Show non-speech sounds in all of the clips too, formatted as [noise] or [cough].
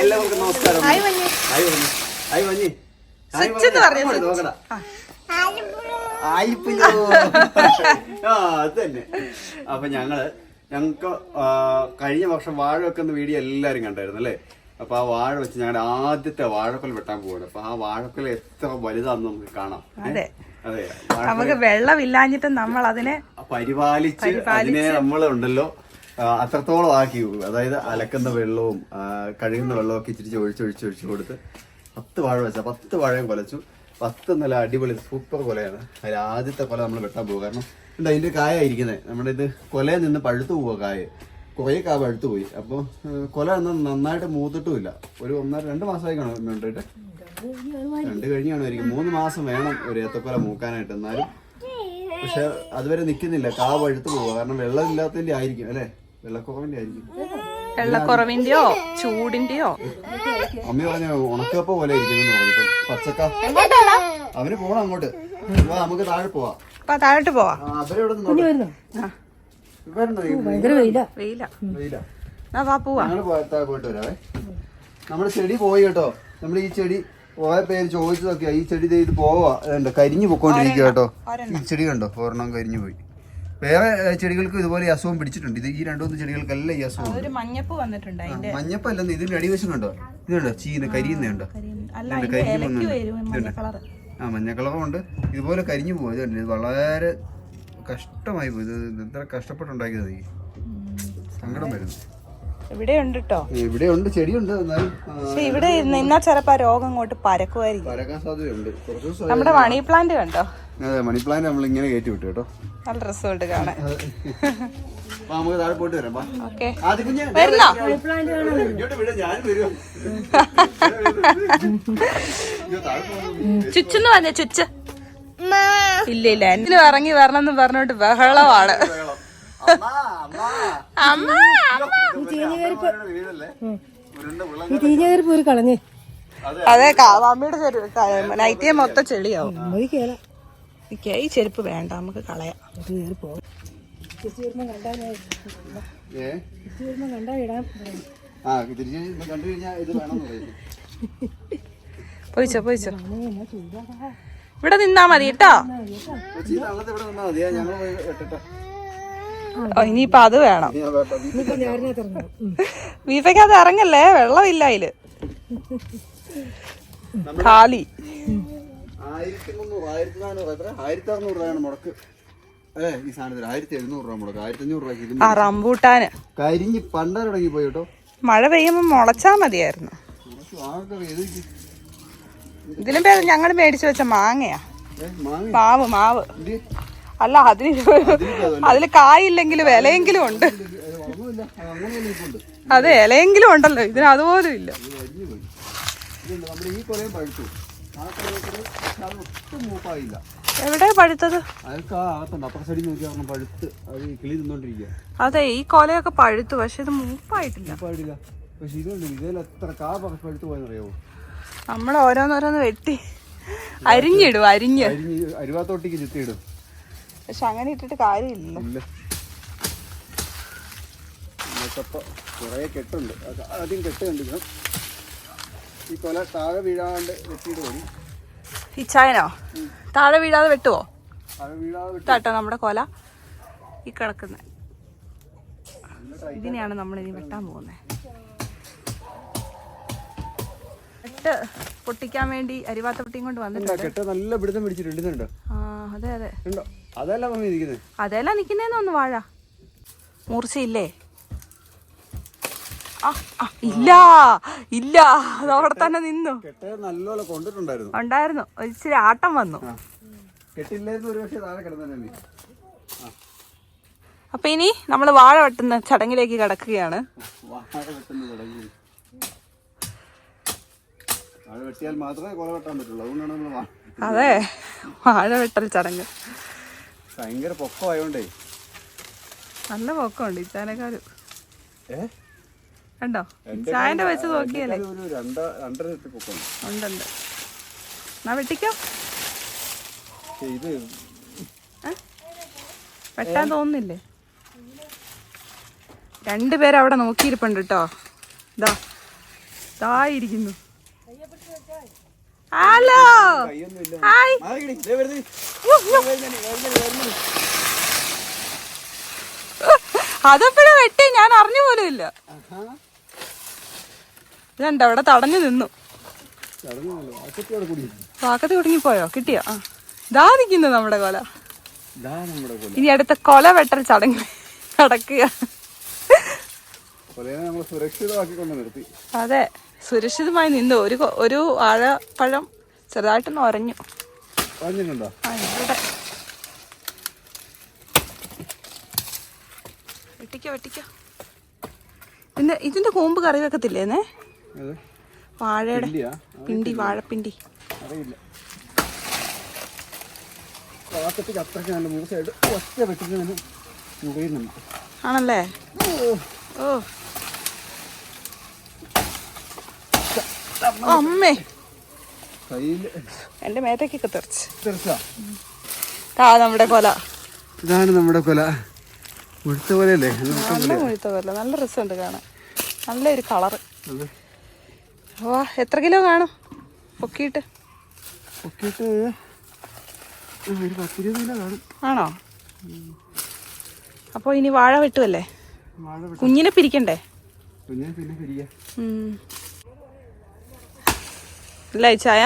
എല്ലാവർക്കും നമസ്കാരം. അപ്പൊ ഞങ്ങൾ ഞങ്ങക്ക് കഴിഞ്ഞ വർഷം വാഴ വെക്കുന്ന വീഡിയോ എല്ലാരും കണ്ടായിരുന്നു അല്ലേ? അപ്പൊ ആ വാഴ വെച്ച് ഞങ്ങളുടെ ആദ്യത്തെ വാഴക്കൊല വെട്ടാൻ പോവാണ്. അപ്പൊ ആ വാഴക്കൊല എത്ര വലുതാന്ന് നമുക്ക് കാണാം. അതെ. നമുക്ക് വെള്ളമില്ലാഞ്ഞിട്ട് നമ്മൾ അതിനെ പരിപാലിച്ച് അതിനെ ആ, അത്രത്തോളം ആക്കി. അതായത് അലക്കുന്ന വെള്ളവും കഴുകുന്ന വെള്ളവും ഒക്കെ ഇച്ചിരി ഒഴിച്ചൊഴിച്ച് ഒഴിച്ചു കൊടുത്ത് പത്ത് വാഴ വെച്ച പത്ത് വാഴയും കൊലച്ചു. പത്ത് നല്ല അടിപൊളി സൂപ്പർ കൊലയാണ്. അതിൽ ആദ്യത്തെ കൊല നമ്മൾ വെട്ടാൻ പോകുക കാരണം എന്താ അതിന്റെ കായായിരിക്കുന്നത് നമ്മുടെ ഇത് കൊലയിൽ നിന്ന് പഴുത്തു പോവുക കായ. കുറേ കാ പഴുത്തു പോയി. അപ്പോൾ കൊല എന്നാൽ നന്നായിട്ട് മൂത്തിട്ടുമില്ല. ഒരു ഒന്നര രണ്ട് മാസമായി കാണും കണ്ടിട്ട്. രണ്ട് കഴിഞ്ഞാണ് കാണുമായിരിക്കും മൂന്ന് മാസം വേണം ഒരു ഏത്തക്കൊല മൂക്കാനായിട്ട് എന്നാലും. പക്ഷെ അതുവരെ നിൽക്കുന്നില്ല. കാ പഴുത്തു പോവുക. കാരണം വെള്ളമില്ലാത്തതിന്റെ ആയിരിക്കും അല്ലെ? വെള്ളക്കുറവിന്റെ ആയിരിക്കും വെള്ളക്കുറവിന്റെയോ ചൂടിന്റെയോ? അമ്മ പറഞ്ഞ ഉണക്കപ്പ പോലെ ഇരിക്കുന്നു പച്ചക്ക അവന് പോണം അങ്ങോട്ട്. നമുക്ക് താഴെ പോവാ. താഴോട്ട് പോവാ? പോയിട്ട് വരാവേ. നമ്മുടെ ചെടി പോയി കേട്ടോ. നമ്മൾ ഈ ചെടി പോയ പേര് ചോദിച്ചതൊക്കെയാ. ഈ ചെടി ഇത് പോവാ. കരിഞ്ഞു പൊക്കോണ്ടിരിക്കുക കേട്ടോ. ഈ ചെടി കണ്ടോ? ഒരെണ്ണം കരിഞ്ഞു പോയി. വേറെ ചെടികൾക്ക് ഇതുപോലെ ഈ അസുഖം പിടിച്ചിട്ടുണ്ട്. ഇത് ഈ രണ്ടു മൂന്ന് ചെടികൾക്കെല്ലാം ഈ അസുഖം ഒരു മഞ്ഞപ്പ് വന്നിട്ടുണ്ട് അതിന്റെ. മഞ്ഞപ്പല്ലെന്ന്. ഇതിന്റെ അടിവശം കണ്ടോ? ഇതുണ്ടോ ചീന കരിയുന്ന കണ്ടോ? അല്ല അതിന്റെ. വരും മഞ്ഞ. കളറ്. ആ മഞ്ഞക്കളറുണ്ട് ഇതുപോലെ കരിഞ്ഞു പോകും ഇത് വളരെ കഷ്ടമായി പോയി. ഇത് ഇത് എത്ര കഷ്ടപ്പെട്ടുണ്ടാക്കിയത് ഈ സങ്കടം വരുന്നു. ഇവിടെ ഉണ്ട് കേട്ടോ ഇവിടെ ഉണ്ട് ചെടിയുണ്ട്. എന്നാലും ആ, പക്ഷെ ഇവിടെ നിന്നാ ചിലപ്പോ ആ രോഗം ഇങ്ങോട്ട് പരക്കുമായിരിക്കും. പരക്കാൻ സാധ്യതയുണ്ട്. കുറച്ച് ദിവസം നമ്മുടെ മണി പ്ലാന്റ് കണ്ടോ? അതെ മണി പ്ലാന്റ് നമ്മൾ ഇങ്ങനെ കയറ്റി വിട്ടു കേട്ടോ. നല്ല കാണാൻ. നമുക്ക് താഴെ പോയിട്ട് വരാം [laughs] ചുച്ചെന്ന് പറഞ്ഞ ചുച്ച്. ഇല്ല ഇല്ല എന്തിനും ഇറങ്ങി വരണം എന്ന് പറഞ്ഞോണ്ട് ബഹളമാണ്. അമ്മ ഒരു കളഞ്ഞേ. അതെ മമ്മിയുടെ നൈറ്റിയെ മൊത്തം ചെളിയാവും. എനിക്ക് ഈ ചെരുപ്പ് വേണ്ട നമുക്ക് കളയാം. അത് കയറി പോകും പോയിച്ചോ പോയിച്ചോ. ഇവിടെ നിന്നാ മതി കേട്ടോ. ഇനിയിപ്പൊ അത് വേണം. വീപ്പയ്ക്കകത്ത് ഇറങ്ങല്ലേ? വെള്ളമില്ല അതിൽ. കാലി. ആയിരത്തി മുന്നൂറ് ആയിരത്തി നാനൂറ് എത്ര? ആയിരത്തി അറുന്നൂറ് രൂപയാണ് മുടക്ക്. ഏ ഈ സാധനത്തിന് ആയിരത്തി എഴുന്നൂറ് രൂപ മുടക്ക്. ആയിരത്തി അഞ്ഞൂറ് ആ ഇതിന് റംബൂട്ടാന്. കരിഞ്ഞ് പണ്ടാൻ തുടങ്ങി പോയി കേട്ടോ. മഴ പെയ്യുമ്പോ മുളച്ചാ മതിയായിരുന്നു. ഇതിലും പേര് ഞങ്ങൾ മേടിച്ചു വെച്ച മാങ്ങയാ. മാവ് മാവ്. അല്ല അതിന് അതിൽ കായില്ലെങ്കിൽ വിലയെങ്കിലും ഉണ്ട്. അതെ ഇലയെങ്കിലും ഉണ്ടല്ലോ. ഇതിന് അതുപോലും ഇല്ല. എവിടെ പഴുത്തത്? അത് ഈ കൊലയൊക്കെ പഴുത്തു പക്ഷെ ഇത് മൂപ്പായിട്ടില്ല. നമ്മൾ ഓരോന്നോരോന്ന് വെട്ടി. അരിഞ്ഞിടും അരിഞ്ഞ്. അരുവാത്തോട്ടിക്ക് ചുറ്റിയിടും. പക്ഷെ അങ്ങനെ ഇട്ടിട്ട് കാര്യമില്ല കുറേ കെട്ടുണ്ട്. ആദ്യം കെട്ട് കണ്ടിരിക്കണം ഈ കൊല താഴെ വീഴാണ്ട് വെട്ടിയിട്ട് മതി ഈ ചായനോ താഴെ വീഴാതെ വെട്ടുവോ? താഴെ വീഴാതെ വെട്ടി. ഇതാട്ടോ നമ്മുടെ കൊല. ഈ കിടക്കുന്ന. ഇതിനെയാണ് നമ്മൾ ഇനി വെട്ടാൻ പോകുന്നത് കെട്ട് പൊട്ടിക്കാൻ വേണ്ടി അരിവാത്ത പൊട്ടിയും കൊണ്ട് വന്നിട്ടുണ്ട്. കെട്ട് നല്ല പിടുത്തം പിടിച്ചിട്ടുണ്ട്. ആ അതെ അതെ. അതല്ല മമ്മി ഇരിക്കുന്നത് അതെല്ലാം നിക്കുന്നേന്ന് ഒന്ന് വാഴ. മൂർച്ചയില്ലേ? ഇല്ല ഇല്ല. അത് അവിടെ തന്നെ നിന്നു. നല്ലോണം കൊണ്ടിട്ടുണ്ടായിരുന്നു. ഉണ്ടായിരുന്നു. ഇച്ചിരി ആട്ടം വന്നു. അപ്പൊ ഇനി നമ്മൾ വാഴ വെട്ടുന്ന ചടങ്ങിലേക്ക് കിടക്കുകയാണ്. അതെ. വാഴ വെട്ടൽ ചടങ്ങ്. ഭയങ്കര പൊക്കമായോണ്ടേ. നല്ല പൊക്കമുണ്ട് ഇച്ചാനേക്കാളും. ഏ? കണ്ടോ ചായന്റെ വെച്ച് നോക്കിയല്ലേ ഉണ്ടുണ്ട് എന്നാ വെട്ടിക്കോ വെട്ടാൻ തോന്നുന്നില്ലേ രണ്ടുപേരും അവിടെ നോക്കിയിരിപ്പുണ്ട് കേട്ടോ ഇതാ ഇതായിരിക്കുന്നു ഇരിക്കുന്നു ഹലോ ഹായ് അതെപ്പോഴും വെട്ടി ഞാൻ അറിഞ്ഞു പോലും ഇല്ല ഇതുണ്ട്? അവിടെ തടഞ്ഞു നിന്നു. പാക്കത്ത് കുടുങ്ങിപ്പോയോ? കിട്ടിയോ? ആ. ഇതാ നിൽക്കുന്നു നമ്മുടെ കൊല. ഇനി അടുത്ത കൊല വെട്ടൽ ചടങ്ങ് നടക്കുക. അതെ. സുരക്ഷിതമായി നിന്നു. ഒരു ഒരു ആഴപ്പഴം ചെറുതായിട്ടൊന്ന് ഒരഞ്ഞു. വെട്ടിക്കോ വെട്ടിക്കോ. ഇതിന്റെ ഇതിന്റെ കൂമ്പ് കറി വെക്കത്തില്ലേന്നേ? വാഴയുടെ പിണ്ടി വാഴപ്പിണ്ടി. അറിയില്ല. പാക്കത്തേക്ക് അത്രയ്ക്ക് നല്ല ഒറ്റ തന്നെ ആണല്ലേ? ഓ. അമ്മേ. എന്റെ മേത്തേക്കൊക്കെ തെറിച്ച്. തെറിച്ചാ? നമ്മുടെ കൊല. ഇതാണ് നമ്മുടെ കൊല. മുഴുത്ത കൊലയല്ലേ? നല്ല മുഴുത്ത കൊല. നല്ല രസമുണ്ട് കാണാൻ. നല്ലൊരു കളറ്. വാ എത്ര കിലോ കാണും? പൊക്കിയിട്ട്? പൊക്കിയിട്ട് ഒരു പത്തിരുപത് കിലോ കാണും. ആണോ? അപ്പോൾ ഇനി വാഴ വെട്ടുമല്ലേ കുഞ്ഞിനെ പിരിക്കണ്ടേ? പിന്നെ പിന്നെ പിരിയ. ഉം. ഇല്ല ചായ?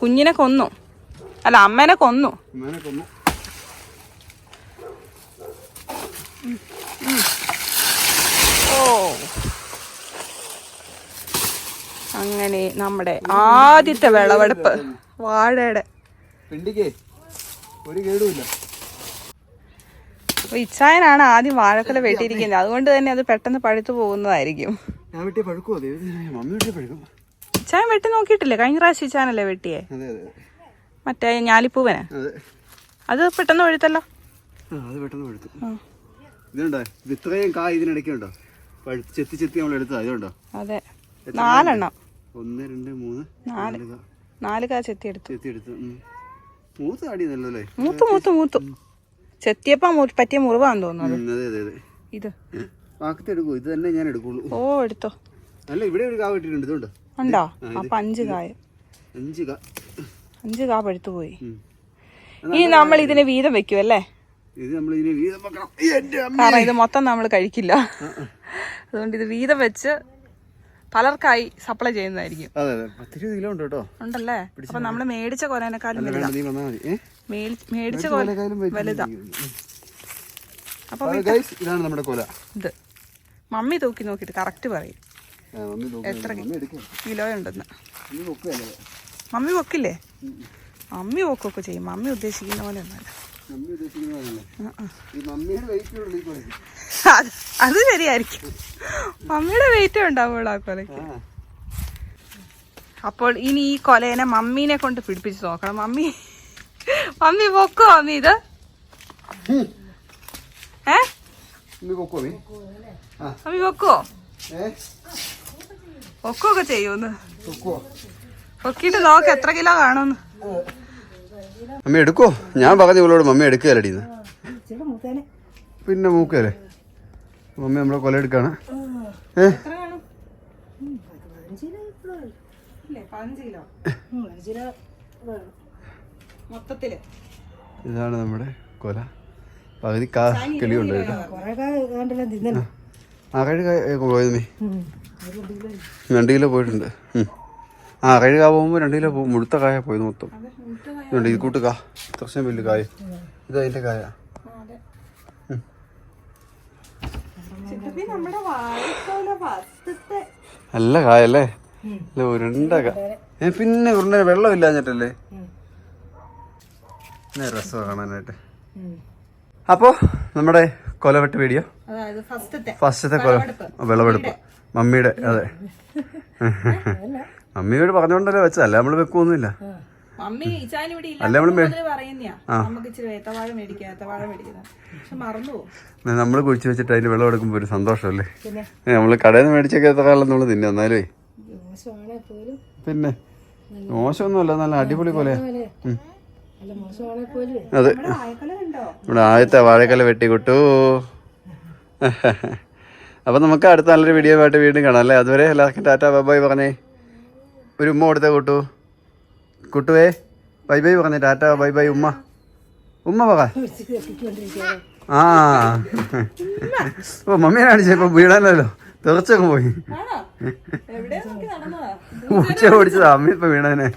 കുഞ്ഞിനെ കൊന്നു. അല്ല അമ്മേനെ കൊന്നു. ഓ. അങ്ങനെ നമ്മുടെ ആദ്യത്തെ വിളവെടുപ്പ്. വാഴയുടെ. ഇച്ചായനാണ് ആദ്യം വാഴക്കല വെട്ടിയിരിക്കുന്നത്. അതുകൊണ്ട് തന്നെ അത് പെട്ടെന്ന് പഴുത്തു പോകുന്നതായിരിക്കും. ഇച്ചായൻ വെട്ടി നോക്കിയിട്ടില്ലേ? കഴിഞ്ഞ പ്രാവശ്യം ഇച്ചാനല്ലേ വെട്ടിയേ? മറ്റേ ഞാലിപ്പൂവന്? അതെ. പെട്ടെന്ന് പഴുത്തല്ലോ? ആ അത് പെട്ടെന്ന് പഴുത്തു. ഇതുണ്ടോ? ഇത് ഇത്രയും കായ് ഇതിനിടയ്ക്കുണ്ടോ ചെത്തി ചെത്തി നമ്മൾ എടുത്തതാ. ഇതുണ്ടോ? അതെ. നാലെണ്ണം. ഒന്ന് രണ്ട് മൂന്ന് നാല്. നാല് കാ ചെത്തി എടുത്തു ചെത്തി എടുത്തു. മൂത്ത് അടി നല്ലതല്ലേ? മൂത്ത് മൂത്ത് മൂത്ത്. ചെത്തിയപ്പോ പറ്റിയ മുറിവാന്ന് തോന്നുന്നു ഉം, അതെ അതെ അതെ. ഇത്. വാക്കത്തെ എടുക്കൂ. ഇത് തന്നെ ഞാൻ എടുക്കുള്ളൂ. ഓ എടുത്തോ. അല്ല ഇവിടെ ഒരു കാ വെട്ടിയിട്ടുണ്ട്. ഇതുണ്ടോ? ഉണ്ടോ? അപ്പൊ അഞ്ച് കായ അഞ്ച് കാ. അഞ്ച് കാ പഴുത്തു പോയി. ഇനി നമ്മൾ ഇതിനെ വീതം വെക്കും അല്ലേ? ഇത് നമ്മൾ ഇതിനെ വീതം വെക്കണം. കാരണം ഇത് മൊത്തം നമ്മൾ കഴിക്കില്ല. അതുകൊണ്ട് ഇത് വീതം വെച്ച് പലർക്കായി സപ്ലൈ ചെയ്യുന്നതായിരിക്കും. അതെ അതെ. പത്തിരുപത് കിലോ ഉണ്ട് കേട്ടോ. ഉണ്ടല്ലേ? അപ്പൊ നമ്മൾ മേടിച്ച മേടി- മേടിച്ച വലുതാ. അപ്പൊ ഇതാണ് നമ്മുടെ കൊല. ഇത്. മമ്മി തൂക്കി നോക്കിട്ട് കറക്റ്റ് പറയും. എത്ര കിലോ ഉണ്ടെന്ന്. മമ്മി വെക്കില്ലേ മമ്മി പൊക്കില്ലേ? മമ്മി പൊക്കൊക്കെ ചെയ്യും. മമ്മി ഉദ്ദേശിക്കുന്ന പോലെ ഒന്നല്ല അത് ശരിയായിരിക്കും. മമ്മിയുടെ വെയിറ്റ് ഉണ്ടാവുള്ളൂ ആ കൊലയ്ക്ക്. അപ്പോൾ ഇനി ഈ കൊലേനെ മമ്മീനെ കൊണ്ട് പിടിപ്പിച്ച് നോക്കണം. മമ്മി മമ്മി പൊക്കോ മമ്മി ഇത്? ഏ? മമ്മി പൊക്കോ പൊക്കോ? ഒക്കെ ചെയ്യൂന്ന് പൊക്കിട്ട് നോക്ക് എത്ര കിലോ കാണുമെന്ന്. മമ്മി എടുക്കോ? ഞാൻ പറഞ്ഞു ഇവളോട് മമ്മി എടുക്കുകയല്ലടിന്ന് പിന്നെ മൂക്കല്ലേ മമ്മി നമ്മളെ കൊല എടുക്കാണ്. ഏ? ഇതാണ് നമ്മുടെ കൊല. പകുതി കാ കിളിയുണ്ട് കേട്ടോ. ആ കഴുക പോയത് നീ. രണ്ട് കിലോ പോയിട്ടുണ്ട്. ആ കാ പോകുമ്പോൾ രണ്ട് കിലോ മുഴുത്ത കായ പോയത് മൊത്തം. ഇതുണ്ട് ഇത് കൂട്ട് കാ. ഇത്രയും വലിയ കായ. ഇത് അതിന്റെ കായ. നല്ല കായല്ലേ അല്ല? ഉരുണ്ട കാ. ഏ പിന്നെ ഉരുണ്ട വെള്ളം ഇല്ലാഞ്ഞിട്ടല്ലേ. രസമാണ് കാണാനായിട്ട്. ഉം. അപ്പോ നമ്മുടെ കൊലവെട്ട് വീഡിയോ? ഫസ്റ്റത്തെ കൊല വിളവെടുപ്പ്. മമ്മിയുടെ അതെ. മമ്മിയോട് പറഞ്ഞോണ്ടല്ലേ വെച്ചല്ല നമ്മൾ വെക്കൊന്നുമില്ല. മമ്മി ഇച്ചാൻ ഇവിടെ ഇല്ല നമ്മൾ പക്ഷെ നമ്മൾ കുഴിച്ചു വെച്ചിട്ട് അതിന് വെള്ളം എടുക്കുമ്പോൾ ഒരു സന്തോഷമല്ലേ? നമ്മൾ കടയിൽ നിന്ന് മേടിച്ചൊക്കെ എത്ര കാലം നമ്മൾ തിന്നെ എന്നാലേ? പിന്നെ? മോശമൊന്നുമല്ല നല്ല അടിപൊളി പോലെ. അതെ. നമ്മുടെ ആദ്യത്തെ വാഴക്കല വെട്ടിക്കൊട്ടു. [laughs] അപ്പൊ നമുക്ക് അടുത്ത നല്ലൊരു വീഡിയോ ആയിട്ട് വീണ്ടും കാണാം അല്ലേ? അതുവരെ എല്ലാവർക്കും ടാറ്റാ ബൈ പറഞ്ഞേ. ഒരു ഉമ്മ കൊടുത്ത കൂട്ടു. കുട്ടുവേ. ബൈ ബൈ പറഞ്ഞു. ടാറ്റ ബൈ ബൈ ഉമ്മ. ഉമ്മ പറ. ആ. ഓ മമ്മിയെ കാണിച്ചേ ഇപ്പൊ വീണല്ലോ തെറച്ചൊക്കെ പോയി. ഉച്ച ഓടിച്ചതാ അമ്മ ഇപ്പൊ വീണനെ.